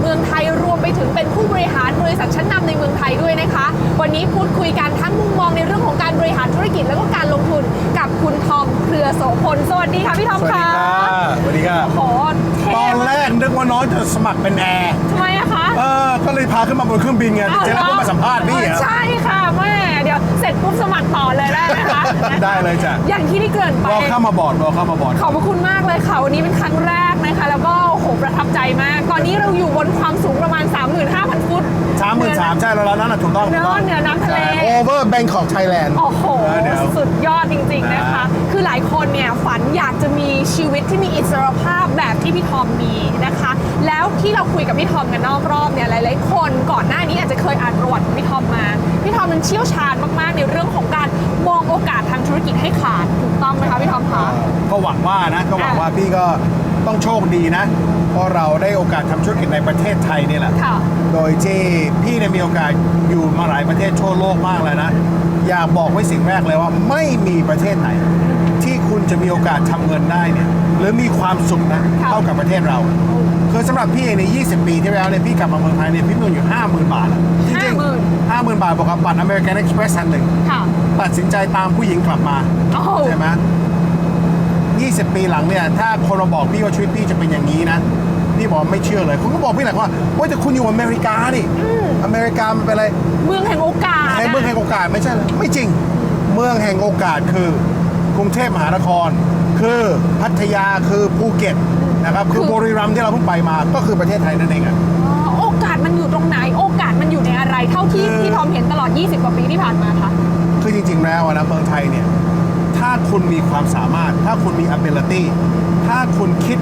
เมืองไทยรวมไปถึงเป็นผู้บริหารบริษัทชั้นนำในเมืองไทยด้วยนะคะ วันนี้พูดคุยกันทั้งมุมมองในเรื่องของการบริหารธุรกิจแล้วก็การลงทุนกับคุณทอมเครือโสพลสวัสดีค่ะพี่ทอมสวัสดีค่ะค่ะสวัสดีค่ะโอ้โหเท่ตอนแรกนึกว่าน้องจะสมัครเป็นแอร์ทำไมอะคะเออก็เลยพาขึ้นมาบนเครื่องบินไงเจ๊แล้วก็มาสัมภาษณ์พี่เออะอใช่ค่ะแม่เดี๋ยวเสร็จปุ๊บสมัครต่อเลยได้ไหมคะ ได้เลยจ้ะ อย่างที่ได้เกริ่นไปรอเข้ามาบอร์ดรอเข้ามาบอร์ดขอบพระคุณมากเลยค่ะ วันนี้เป็นครั้งแรกนะคะ แล้วก็โอ้โหประทับใจมาก ตอนนี้เราอยู่บนความสูงประมาณ 35,000 ฟุตสามหมื่นสามใช่แล้วแล้วนั่นน่ะถูกต้องเนถูกต้ออะงเหนือน้ำทะเลโอเวอร์แบงคอกไทยแลนด์โอ้โหเออเดี๋ยวสุดยอดจริง ๆ นะคะนะคือหลายคนเนี่ยฝันอยากจะมีชีวิตที่มีอิสรภาพแบบที่พี่ทอมมีนะคะ แล้วที่เราคุยกับพี่ทอมกันนอกรอบเนี่ยหลาย ๆ คนก่อนหน้านี้อาจจะเคยอ่านประวัติของพี่ทอมมาพี่ทอ มมันเชี่ยวชาญมากๆ ในเรื่องของการมองโอกาสทางธุรกิจให้ขาดถูกต้องไหมคะพี่ทอมคะก็หวังว่านะก็หวังว่าพี่ก็ต้องโชคดีนะ เพราะเราได้โอกาสทำธุรกิจในประเทศไทยนี่แหละค่ะโดยที่พี่เนี่ยมีโอกาสอยู่มาหลายประเทศทั่วโลกมากเลยนะ อยากบอกไว้สิ่งแรกเลยว่าไม่มีประเทศไหน ที่คุณจะมีโอกาสทำเงินได้เนี่ยหรือมีความสุขนะค่ะเท่ากับประเทศเรา คือสำหรับพี่เองใน20 ปีที่แล้วเนี่ยพี่กลับมาเมืองไทยเนี่ยพี่มีเงินอยู่ 50,000 บาทอะจริง50,000ๆ50,000 บาทบอกกับบัตร American Express อันหนึ่งค่ะ ตัดสินใจตามผู้หญิงกลับมาโอ้โห ใช่ไหม20 ปีหลังเนี่ยถ้าคนมาบอกพี่ว่าชีวิตพี่จะเป็นอย่างนี้นะพี่บอกไม่เชื่อเลยคุณก็บอกพี่แหละว่าว่าจะคุณอยู่อเมริกาดิอเมริกามันเป็นอะไร เมืองแห่งโอกาสในเมืองแห่งโอกาสไม่ใช่เหรอไม่จริง เมืองแห่งโอกาสคือกรุงเทพมหานคร คือพัทยาคือภูเก็ต นะครับคือบุรีรัมย์ที่เราเพิ่งไปมาก็คือประเทศไทยนั่นเองอะอ๋อโอกาสมันอยู่ตรงไหน โอกาสมันอยู่ในอะไร เท่าที่คือพี่ทอมเห็นตลอด 20 กว่าปีที่ผ่านมาคะคือจริง ๆ แล้วอะนะเมืองไทยเนี่ยถ้าคุณมีความสามารถ ถ้าคุณมี ability ถ้าคุณคิด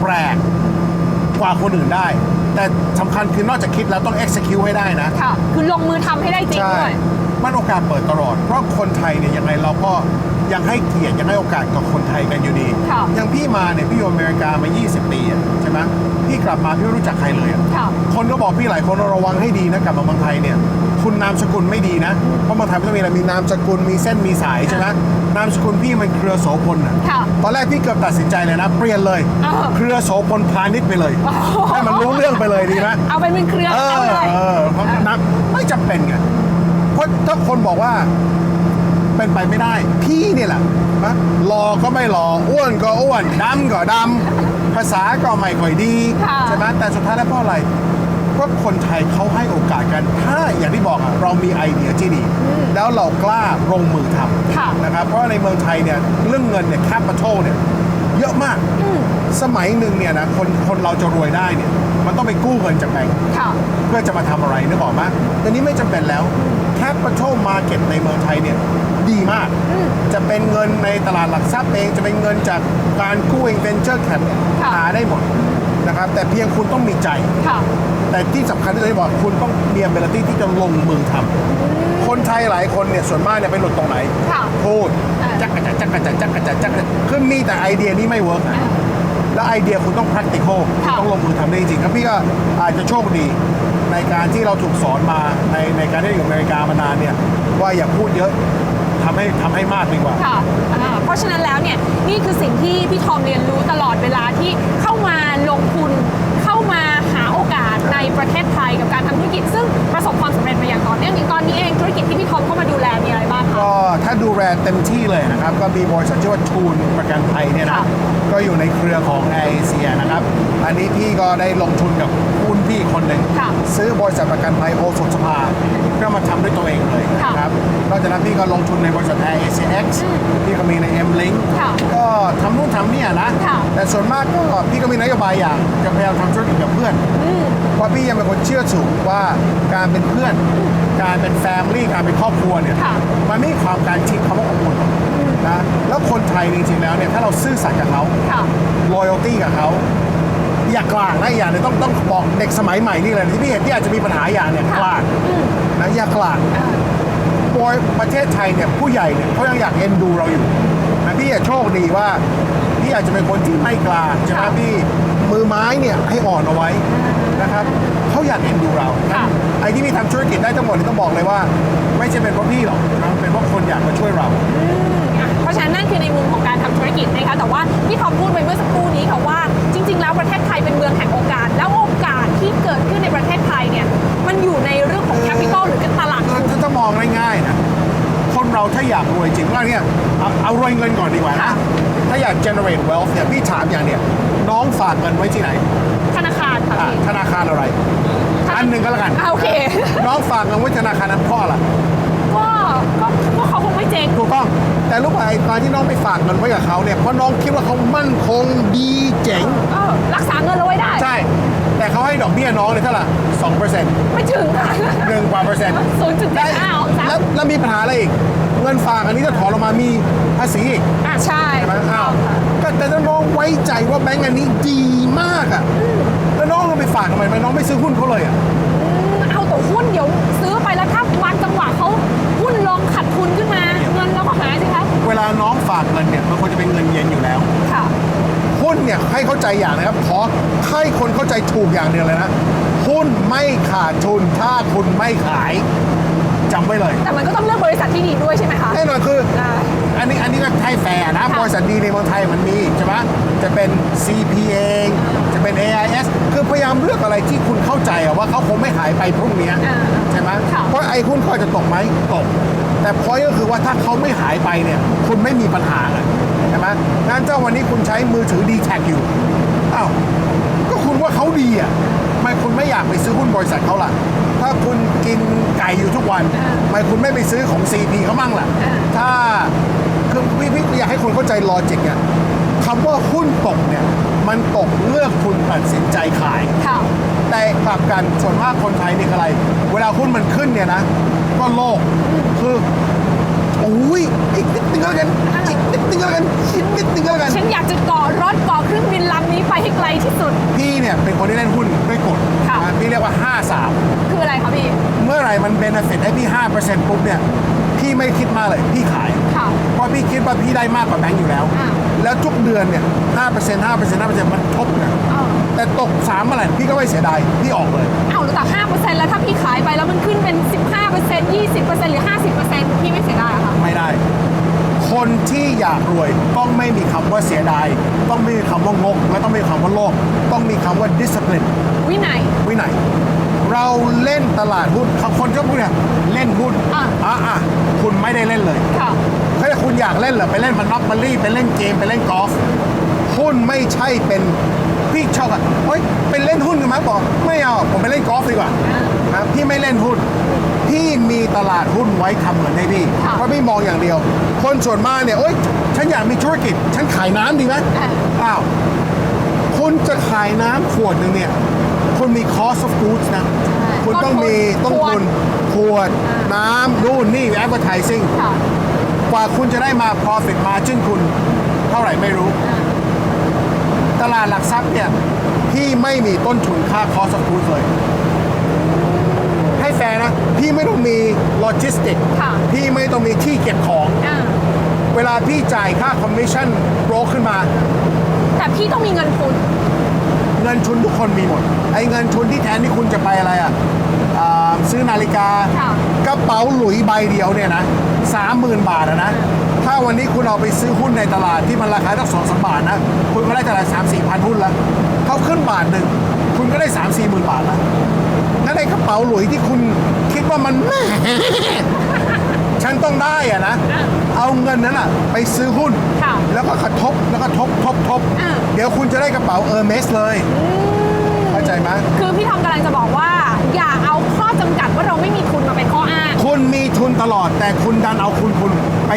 แปลกกว่าคนอื่นได้ แต่สำคัญคือนอกจากคิดแล้วต้อง execute ให้ได้นะค่ะคือลงมือทำให้ได้จริงใช่ด้วยมันโอกาสเปิดตลอด เพราะคนไทยเนี่ยยังไงเราก็ ยังให้เกียรติยังให้โอกาสกับคนไทยกันอยู่ดีค่ะอย่างพี่มาเนี่ยพี่อยู่อเมริกามา 20 ปีอะใช่ไหมพี่กลับมาพี่ไม่รู้จักใครเลยอะค่ะ คนก็บอกพี่หลายคนว่าระวังให้ดีนะกลับมาเมืองไทยเนี่ย คุณนามสกุลไม่ดีนะเพราะเมืองไทยมันต้องมีอะไรมีนามสกุลมีเส้นมีสายใช่ไหมนามสกุลพี่มันเครือโสพลอะค่ะตอนแรกพี่เกือบตัดสินใจเลยนะเปลี่ยนเลยอ้าวเครือโสพลพาณิชย์ไปเลยโอ้โหให้มันรู้เรื่องไปเลยดีไหม เอาเป็นเป็นเครือเอเอาอเลย เออเพราะนับไม่จำเป็นไงเพราะถ้าคนบอกว่า เป็นไปไม่ได้ พี่เนี่ยแหละนะรอก็ไม่รออ้วนก็อ้วนดำก็ดำภาษาก็ไม่ค่อยดีค่ะใช่ไหมแต่สุดท้ายแล้วเพราะอะไรเพราะคนไทยเขาให้โอกาสกัน ถ้าอย่างที่บอกอะเรามีไอเดียที่ดี แล้วเรากล้าลงมือทค่ะำนะครับ เพราะในเมืองไทยเนี่ยเรื่องเงินเนี่ยแคปิตอลเนี่ยเยอะมาก สมัยหนึ่งเนี่ยนะคนคนเราจะรวยได้เนี่ยมันต้องไปกู้เงินจากแบงก์ค่ะเพื่อจะมาทำอะไรนึกออกไหมแต่นี้ไม่จำเป็นแล้ว Capital Market ในเมืองไทยเนี่ยดีมาก จะเป็นเงินในตลาดหลักทรัพย์เอง จะเป็นเงินจากการกู้เอง Venture Cap เนี่ยค่ะหาได้หมดนะครับแต่เพียงคุณต้องมีใจค่ะแต่ที่สำคัญที่จะบอกคุณต้องมี ability ที่จะลงมือทำคนไทยหลายคนเนี่ยส่วนมากเนี่ยไปหลุดตรงไหนค่ะพูดอ่าจักกะจักจักกะจักจักกะจักจักกะคือมีแต่ไอเดียนี้ไม่เวิร์กนะ แล้วไอเดียคุณต้อง practical ค่ะต้องลงมือทำได้จริงๆครับพี่ก็อาจจะโชคดีในการที่เราถูกสอนมาในในการที่อยู่อเมริกามานานเนี่ยว่าอย่าพูดเยอะทำให้ทำให้มากดีกว่า ค่ะอ่าเพราะฉะนั้นแล้วเนี่ยนี่คือสิ่งที่พี่ทอมเรียน มีบริษัทชื่อว่าทูนประกันภัยเนี่ยนะค่ะก็อยู่ในเครือของแอร์เอเชียนะครับ อันนี้พี่ก็ได้ลงทุนกับหุ้นพี่คนหนึ่งค่ะซื้อบริษัทประกันภัยโอสถสภาก็มาทำด้วยตัวเองเลยนะครับนอกจากนั้นพี่ก็ลงทุนในบริษัทแอร์เอเชียเอ็กซ์พี่ก็มีใน M Link ค่ะก็ทำนู่นทำเนี่ยนะค่ะแต่ส่วนมากก็พี่ก็มีนโยบายอย่างจะพยายามทำธุรกิจกับเพื่อนเพราะพี่ยังเป็นคนเชื่อสูงว่าการเป็นเพื่อน การเป็นแฟมิลี่การเป็นครอบครัวเนี่ยค่ะมันไม่มีความการทิ้งคำว่าอบอุ่นหรอก นะแล้วคนไทยจริงๆแล้วเนี่ยถ้าเราซื่อสัตย์กับเขา ค่ะ loyalty กับเขา อย่ากลางนะอย่างหนึงต้องต้องบอกเด็กสมัยใหม่นี่เลยที่พี่เห็นที่อาจจะมีปัญหาอย่างเนี่ยค่ะกลางนะอย่ากลางโดยประเทศไทยเนี่ยผู้ใหญ่เนี่ยเขายังอยากเอ็นดูเราอยู่นะพี่อะโชคดีว่าพี่อาจจะเป็นคนที่ไม่กลางใช่ไหมค่ะ พี่มือไม้เนี่ยให้อ่อนเอาไว้นะครับเขาอยากเอ็นดูเรา ค่ะ ไอ้ที่พี่ทำธุรกิจได้ทั้งหมดนี่ต้องบอกเลยว่า ไม่ใช่เป็นเพราะพี่หรอกนะเป็นอยากมาช่วยเราอะเพราะฉะ นั้นนั่นคือในมุมของการทำธุรกิจนะคะแต่ว่าที่เขาพูดไปเมื่อสักครู่นี้ค่ะว่า จริง ๆ แล้วประเทศไทยเป็นเมืองแห่งโอกาส แล้วโอกาสที่เกิดขึ้นในประเทศไทยเนี่ยมันอยู่ในเรื่องของแคปิตอลหรือตลาดทุนถ้าจะมองง่ายๆนะคนเราถ้าอยากรวยจริงว่าเนี่ยเอาเอารวยเงินก่อนดีกว่านะค่ะถ้าอยาก generate wealth เนี่ยพี่ถามอย่างเนี่ยน้องฝากเงินไว้ที่ไหน ธนาคารค่ะอะพี่ธนาคารอะไรธนาอันหนึ่งก็แล้วกันอะโอเคน้องฝากเงินไว้ธนาคารนั้นเพราะอะไรก็ก็ก็เขาคงไม่เจ๊งถูกต้อง แต่รู้ป่ะไอ้ตอนที่น้องไปฝากเงินไว้กับเขาเนี่ยเพราะน้องคิดว่าเขามั่นคงดีเจ๋ง เออรักษาเงินเอาไว้ได้ ใช่ แต่เขาให้ดอกเบี้ยน้องเนี่ยเท่าไหร่สองเปอร์เซ็นต์ไม่ถึงค่ะหนึ่งกว่าเปอร์เซ็นต์ศูนย์จุดเจ็ดห้าสามแล้วแล้วมีปัญหาอะไรอีก เงินฝากอันนี้จะถอนออกมามีภาษีอีกอะใช่ใช่ไหมอ้าวก็แต่ถ้าน้องไว้ใจว่าแบงก์อันนี้ดีมากอะแล้วน้องเอาไปฝากทำไมน้องไม่ซื้อหุ้นเขาเลยอะ อืมเอาแต่หุ้นเดี๋ยวซื้อไปแล้วาน้องฝากเงินเนี่ยมันควรจะเป็นเงินเย็นอยู่แล้วค่ะ หุ้นเนี่ยให้เข้าใจอย่างนะครับขอให้คนเข้าใจถูกอย่างเดียวเลยนะหุ้นไม่ขาดทุนถ้าคุณไม่ขายจำไว้เลย แต่มันก็ต้องเลือกบริษัทที่ดีด้วยใช่ไหมคะแน่นอนคือ ได้ อันนี้อันนี้ก็ให้แฟร์นะ ค่ะบริษัทดีในเมืองไทยมันมีใช่ไหมจะเป็น CP เอง จะเป็น AIS คือพยายามเลือกอะไรที่คุณเข้าใจอะว่าเขาคงไม่หายไปพรุ่งนี้อ่าใช่ไหมค่ะเพราะไอ้หุ้นเขาจะตกไหมตก แต่พอยก็คือว่าถ้าเขาไม่หายไปเนี่ยคุณไม่มีปัญหาอะใช่ไหมงั้นเจ้าวันนี้คุณใช้มือถือดีแท็กอยู่อ้าวก็คุณว่าเขาดีอะทำไมคุณไม่อยากไปซื้อหุ้นบริษัทเขาล่ะ ถ้าคุณกินไก่อยู่ทุกวันทำไมคุณไม่ไปซื้อของ CP เขามั่งล่ะ ถ้าคือพี่พี่อยากให้คนเข้าใจลอจิกเนี่ยคำว่าหุ้นตกเนี่ย มันตกเมื่อคุณตัดสินใจขาย ค่ะ แต่กลับกันส่วนมากคนไทยนี่คืออะไร เวลาหุ้นมันขึ้นเนี่ยนะ ก็โลกคือโอ้ยอีกนิดนึงก็แล้วกันอีกนิดนึงก็แล้วกันอีกนิดนึงก็แล้วกันฉันอยากจะเกาะรถเกาะเครื่องบินลำนี้ไปให้ไกลที่สุด พี่เนี่ยเป็นคนที่เล่นหุ้นด้วยกฎค่ะ นะพี่เรียกว่า53คืออะไรคะพี่เมื่อไหร่มันเบนฟิตให้พี่ 5%ปุ๊บเนี่ยพี่ไม่คิดมากเลยพี่ขาย ค่ะ เพราะพี่คิดว่าพี่ได้มากกว่าแบงก์อยู่แล้ว อ่า แล้วทุกเดือนเนี่ย5% 5% 5%มันทบนะเออแต่ตก3เมื่อไหร่พี่ก็ไม่เสียดายพี่ออกเลยเอาแต่ห้าเปอร์เซ็นต์แล้วถ้าพี่ขายไปแล้วมันขึ้นเป็นสิบห้าเปอร์เซ็นต์ยี่สิบเปอร์เซ็นต์หรือห้าสิบเปอร์เซ็นต์พี่ไม่เสียดายเหรอคะไม่ได้ คนที่อยากรวยต้องไม่มีคำว่าเสียดาย ต้องไม่มีคำว่างก และต้องไม่มีคำว่าโลภต้องมีคำว่า discipline วินัย วินัย เราเล่นตลาดหุ้นคนชอบพูดเนี่ยเล่นหุ้นอะ อะอะคุณไม่ได้เล่นเลย ค่ะ ถ้าคุณอยากเล่นเหรอไปเล่นมันน็อกมารี่ไปเล่นเกมไปเล่นกอล์ฟหุ้นไม่ใช่เป็นพี่ชอบอะเฮ้ยไปเล่นหุ้นกันไหมบอกไม่เอาผมไปเล่นกอล์ฟดีกว่านะพี่ไม่เล่นหุ้นพี่มีตลาดหุ้นไว้ทำเงินให้พี่ค่ะเพราะพี่มองอย่างเดียว คนส่วนมากเนี่ยโอ๊ยฉันอยากมีธุรกิจ ฉันขายน้ำดีไหมอ่าอ้าวคุณจะขายน้ำขวดหนึ่งเนี่ยคุณมี cost of goods นะ คุณต้องมีต้ต้นนทุนทุนขวด น้ำนู่นนี่ advertising ค่ะ กว่าคุณจะได้มา profit margin คุณ เท่าไหร่ไม่รู้ ตลาดหลักทรัพย์เนี่ยพี่ไม่มีต้นทุนค่า cost of goods เลย ให้แฟร์นะ พี่ไม่ต้องมีโลจิสติกค่ะ พี่ไม่ต้องมีที่เก็บของ อ่าเวลาพี่จ่ายค่าคอมมิชชั่นโบรกขึ้นมา แต่พี่ต้องมีเงินทุน เงินทุนทุกคนมีหมด ไอ้เงินทุนที่แทนที่คุณจะไปอะไรอะอ่า ซื้อนาฬิกา ค่ะกระเป๋าหลุยใบเดียวเนี่ยนะสามหมื่นบาทอะนะ ถ้าวันนี้คุณเอาไปซื้อหุ้นในตลาดที่มันราคาตั้งสองสามบาทนะ คุณก็ได้ตลาดสามสี่พันหุ้นแล้วเขาขึ้นบาทหนึ่ง คุณก็ได้สามสี่หมื่นบาทแล้วนั่นไอ้กระเป๋าหลุยที่คุณคิดว่ามันฉันต้องได้อะนะอะเอาเงินนั้นอะไปซื้อหุ้น ค่ะแล้วก็กระทบแล้วก็ทบทบทบ อะเดี๋ยวคุณจะได้กระเป๋าเออร์เมสเลยเข้าใจไหม คือพี่ทอมกำลังจะบอกว่า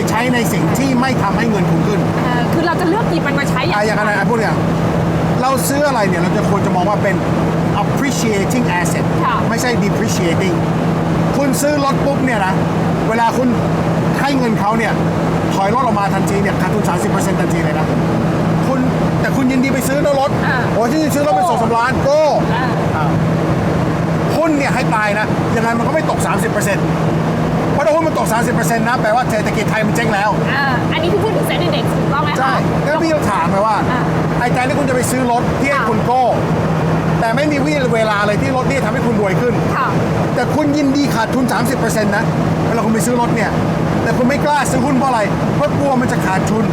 ใช้ในสิ่งที่ไม่ทำให้เงินคุณขึ้นเอ่อคือเราจะเลือกหยิบมันมาใช้อะอย่างไรอะพวกเนี่ยเราซื้ออะไรเนี่ยเราจะควรจะมองว่าเป็น appreciating asset ค่ะไม่ใช่ depreciating คุณซื้อรถปุ๊บเนี่ยนะ เวลาคุณให้เงินเขาเนี่ยถอยรถออกมาทันทีเนี่ยขาดทุน 30%ทันทีเลยนะ คุณแต่คุณยินดีไปซื้อรถอ่า โอ้ยที่ซื้อรถเป็นสองสามล้านโก้อ่าอ่าหุ้นเนี่ยให้ตายนะยังไงมันก็ไม่ตก 30%เพ ราะถ้าหุ้นมันตก 30%นะแปลว่าเศรษฐกิจไทยมันเจ๊งแล้ว อ่าอันนี้คือพูดถึงเซ็นดีเด็กถูกต้องไหมคะ ใช่แล้วพี่จะถามไหมว่า อ่าไอ้การที่คุณจะไปซื้อรถที่ให้ค่ะ คุณโก้ แต่ไม่มีวิเวลาเลยที่รถนี่ทำให้คุณรวยขึ้น ค่ะ แต่คุณยินดีขาดทุน 30%นะเวลาคุณไปซื้อรถเนี่ย แต่แต่คุณไม่กล้าซื้อหุ้นเพราะอะไร เพราะกลัวมันจะขาดทุน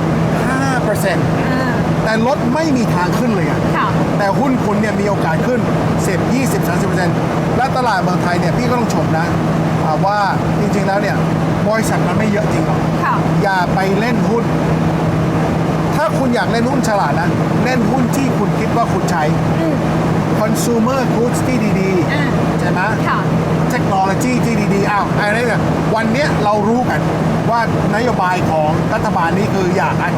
5%แต่รถไม่มีทางขึ้นเลยอะค่ะ แต่หุ้นคุณเนี่ยมีโอกาสขึ้น 10 20 30%และตลาดเมืองไทยเนี่ยพี่ก็ต้องชมนะอ่าว่าจริงๆแล้วเนี่ยบริษัทมันไม่เยอะจริงหรอกค่ะอย่าไปเล่นหุ้น ถ้าคุณอยากเล่นหุ้นฉลาดนะ เล่นหุ้นที่คุณคิดว่าคุณใช้ consumer goods ที่ดีอ่าๆใช่ไหมค่ะเทคโนโลยีที่ดีๆอ้าวอะไรเนี่ยวันเนี้ยเรารู้กัน ว่านโยบายของรัฐบาลนี่คืออยากให้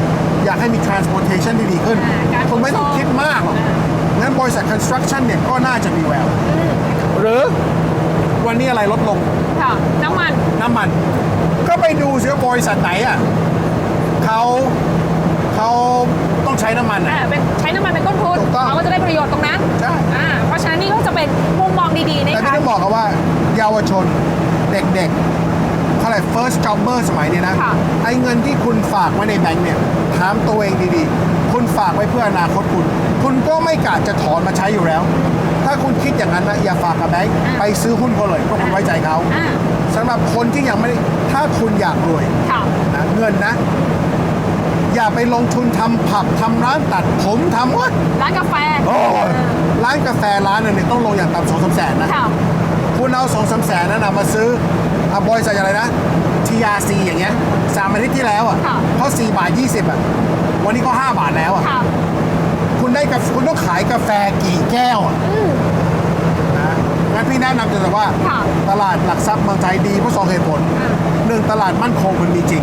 อยากให้มี transportation ที่ดีขึ้นอ่าการขนส่งคุณไม่ต้องคิดมากหรอกอ่างั้นบริษัท construction เนี่ยก็น่าจะมีแววหรือวันนี้อะไรลดลงค่ะน้ำมัน น้ำมัน ก็ไปดูซิว่าบริษัทไหนอะเขาเขาต้องใช้น้ำมันอ่าอะเป็นใช้น้ำมันเป็นต้นทุนถูกต้องเราก็จะได้ประโยชน์ตรงนั้นใช่อ่าเพราะฉะนั้นนี่ก็จะเป็นมุมมองดีๆนะแต่คะพี่ต้องบอกกันว่าเยาวชนเด็กๆ เขาเรียก first jobber สมัยนี้นะ ค่ะ ไอ้เงินที่คุณฝากไว้ในแบงก์เนี่ย ถามตัวเองดีๆ คุณฝากไว้เพื่ออนาคตคุณ คุณก็ไม่กะจะถอนมาใช้อยู่แล้ว ถ้าคุณคิดอย่างนั้นนะอย่าฝากกับแบงก์ไปซื้อหุ้นเขาเลยเพราะคุณไว้ใจเขาอ่า สำหรับคนที่ยังไม่ได้ถ้าคุณอยากรวย ค่ะ นะเงินนะ อย่าไปลงทุนทำผับทำร้านตัดผมทำวัดร้านกาแฟโอ้ยร้านกาแฟร้านหนึงเนี่ยต้องลงอย่างต่ำสองสามแสนนะ ค่ะ คุณเอาสองสามแสนนั้นนะมาซื้อ อะบริษัทอะไรนะ TRC อย่างเงี้ยสามอาทิตย์ที่แล้วอะค่ะ เขาสี่บาทยี่สิบอะวันนี้ก็ห้าบาทแล้วอะค่ะคุณได้กาแฟคุณต้องขายกาแฟกี่แก้วอะนะงั้นพี่แนะนำจะว่า ค่ะตลาดหลักทรัพย์เมืองไทยดีเพราะสองเหตุผลหนึ่งตลาดมั่นคงมันมีจริง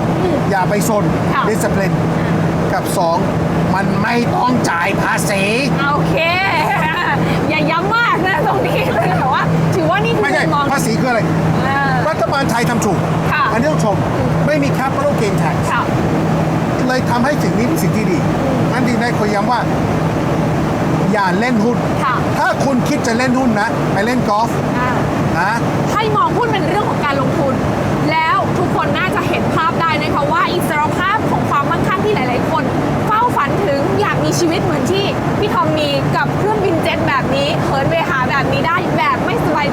อย่าไปซนค่ะ ดิสซิ p ลินกับสองมันไม่ต้องจ่ายภาษี โอเค อย่าย้ำมากนะตรงนี้แต่ว่า ถือว่านี่คือไม่ใช่ มุมมอง ภาษีคืออะไรอ่ารัฐ บาลไทยทำถูกอันนี้ต้องชม ไม่มีแคปเปอร์เกนแท็กค่เลยทำให้สิ่งนี้เป็นสิ่งที่ดีงั้นดีได้คอยย้ำว่า อย่าเล่นหุ้นถ้าคุณคิดจะเล่นหุ้นนะ ไปเล่นกอล์ฟนะให้มองหุ้นเป็นเรื่องของการลงทุน แล้วทุกคนน่าจะเห็นภาพได้นะคะว่าอิสรภาพของความมั่งคั่งที่หลาย ๆ คน เฝ้าฝันถึงอยากมีชีวิตเหมือนที่พี่ทอมมีกับเครื่องบินเจ็ตแบบนี้เหินเวหาแบบนี้ได้แบบไม่สบาย